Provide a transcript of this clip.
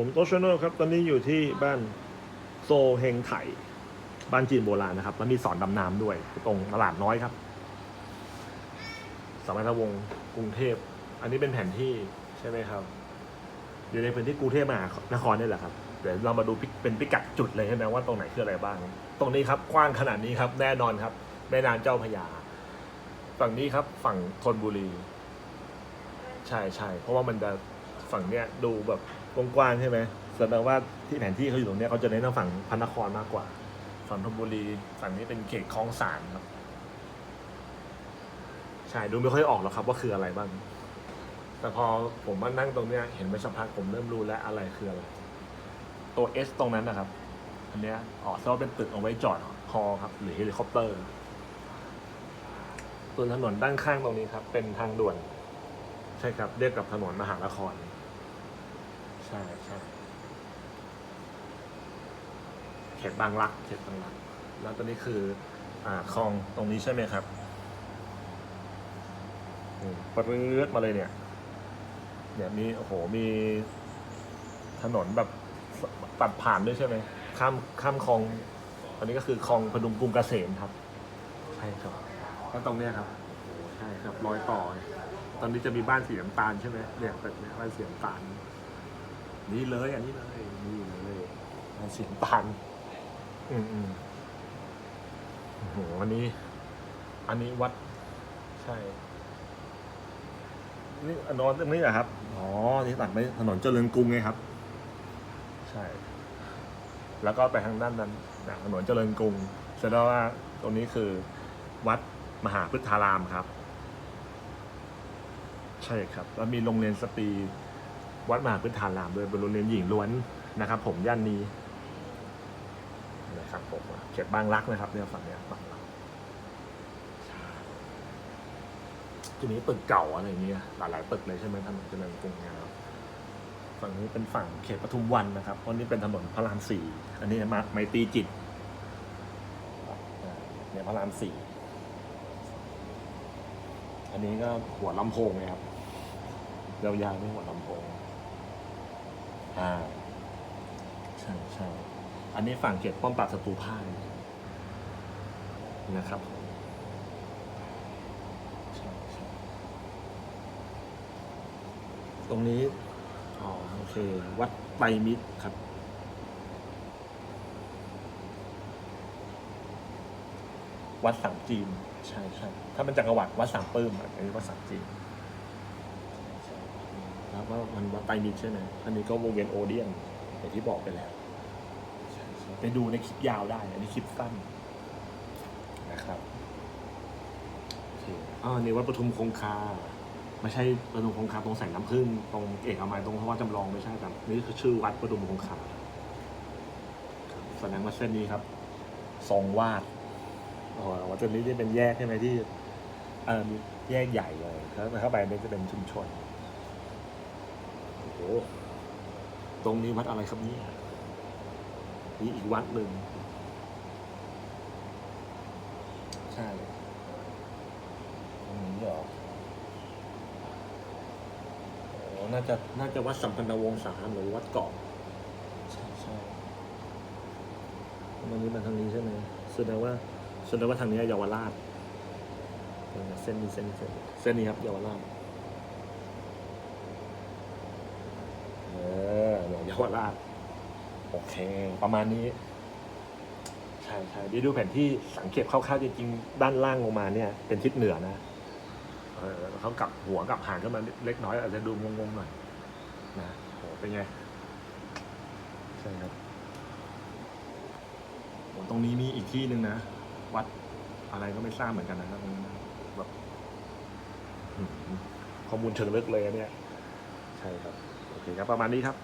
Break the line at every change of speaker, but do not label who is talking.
ผมโตชโนครับ ตอนนี้อยู่ที่บ้านโซเฮงไถบ้านจีนโบราณนะครับ แล้วมีสอนดำน้ำด้วย ตรงตลาดน้อยครับสมัยระวงกรุงเทพ อันนี้เป็นแผนที่ใช่ไหมครับ อยู่ในพื้นที่กรุงเทพมหานครนี่แหละครับ เดี๋ยวเรามาดูเป็นพิกัดจุดเลยใช่ไหมว่าตรงไหนคืออะไรบ้าง ตรงนี้ครับกว้างขนาดนี้ครับ แน่นอนครับแม่น้ำเจ้าพยา ฝั่งนี้ครับ ฝั่งธนบุรี ใช่ใช่เพราะว่ามันจะฝั่งเนี้ยดูแบบ กว้างๆใช่ไหมแสดงว่าที่แผนที่เขาอยู่ตรงเนี้ยเขาจะเน้นทางฝั่งพระนครมากกว่า ฝั่งธนบุรีฝั่งนี้เป็นเขตคลองสานครับใช่ดูไม่ค่อยออกหรอกครับว่าคืออะไรบ้าง แต่พอผมมานั่งตรงเนี้ยเห็นไปสักพักผมเริ่มรู้แล้วอะไรคืออะไร ตัว S ตรงนั้นนะครับ อันเนี้ยอ๋อแสดงว่าเป็นตึกเอาไว้จอดฮอครับ หรือเฮลิคอปเตอร์ส่วนถนนด้านข้างตรงนี้ครับ เป็นทางด่วน ใช่ครับเรียกกับถนนมหานคร ใช่ใช่เขตบางรักเขตบางรัก แล้วตอนนี้คืออ่าคลองตรงนี้ใช่ไหมครับอืมปรื้ดมาเลยเนี่ย เนี่ยมีโอ้โหมีถนนแบบตัดผ่านด้วยใช่ไหมข้ามข้ามคลอง อันนี้ก็คือคลองพดุงกรุงเกษมครับ ใช่ครับแล้วตรงเนี้ยครับโอ้ใช่ครับรอยต่อ ตอนนี้จะมีบ้านสีน้ำตาลใช่ไหมเนี่ยตึกเนี่ยบ้านสีน้ำตาล นี่เลยอันนี้เลยนี่เลยบ้านสีน้ำตาลอืมอืมโอ้โหอันนี้ อันนี้วัด ใช่ นี่นอนตรงนี้เหรอครับ อ๋อ นี่ตัดไปถนนเจริญกรุงไงครับ ใช่ แล้วก็ไปทางด้านนั้นนะถนนเจริญกรุงแสดงว่าตรงนี้คือวัดมหาพุทธารามครับ ใช่ครับ แล้วมีโรงเรียนสตรี วัดมหาพุทธารามด้วยเป็นโรงเรียนหญิงล้วนนะครับ ผมย่านนี้นะครับผมเขตบางรักนะครับเนี่ยฝั่งเนี้ยบางรักทีนี้ตึกเก่าอะไรเงี้ยหลายๆตึกเลยใช่ไหมถนนเจริญกรุงนะครับฝั่งนี้เป็นฝั่งเขตปทุมวันนะครับเพราะนี่เป็นถนนพระรามสี่อันนี้มาไมตรีจิตเนี่ยพระรามสี่อันนี้ก็หัวลำโพงไงครับยาวๆนี่หัวลำโพง อ่าใช่ใช่อันนี้ฝั่งเขตป้อมปราบศัตรูพ่ายนะครับใช่ใช่ตรงนี้อ๋อโอเค วัดไตรมิตรครับวัดสังจีน ใช่ใช่ถ้าเป็นจักรวรรดิวัดสังปื้มอะอันนี้วัดสังจีน ช่แล้วว่ามันวัดไตรมิตรใช่ไหมอันนี้ก็วงเวียนโอเดียนอย่างที่บอกไปแล้วไปดูในคลิปยาวได้ อันนี้คลิปสั้นนะครับอ๋อนี่วัดปทุมคงคาไม่ใช่ปทุมคงคาตรงแสงน้ำผึ้งตรงเอกมัยตรงพระว่าจำลองไม่ใช่ครับนี่คือชื่อวัดปทุมคงคาแสดงว่าเส้นนี้ครับทรงวาดอ๋อวัดจุดนี้จะเป็นแยกใช่ไหมที่เออแยกใหญ่เลยแล้วเข้าไปนี่จะเป็นชุมชน โอ้โหตรงนี้วัดอะไรครับเนี่ยนี่อีกวัดหนึ่ง ใช่ตรงนี้เหรออ๋อน่าจะน่าจะวัดสัมพันธวงศาหรือวัดเกาะใช่ใช่มันนี้มาทางนี้ใช่ไหมแสดงว่าแสดงว่าทางนี้เยาวราชเส้นนี้เส้นนี้เส้นนี้เส้นนี้ครับเยาวราช เอ อเนี่ยเยาวราชโอเค ประมาณนี้ ใช่ใช่เดี๋ยวดูแผนที่สังเกตคร่าวๆจริงๆด้านล่างลงมาเนี่ย เป็นทิศเหนือนะเออแล้วเขากลับหัวกลับหางขึ้นมาเล็กน้อยอาจจะดูงงๆหน่อยนะโหเป็นไงใช่ครับโหตรงนี้มีอีกที่หนึ่งนะ วัดอะไรก็ไม่ทราบเหมือนกันนะครับตรงนี้นะแบบอื้อหือข้อมูลเชิงลึกเลยอันเนี่ย ใช่ครับ โอเคครับ ประมาณนี้ครับ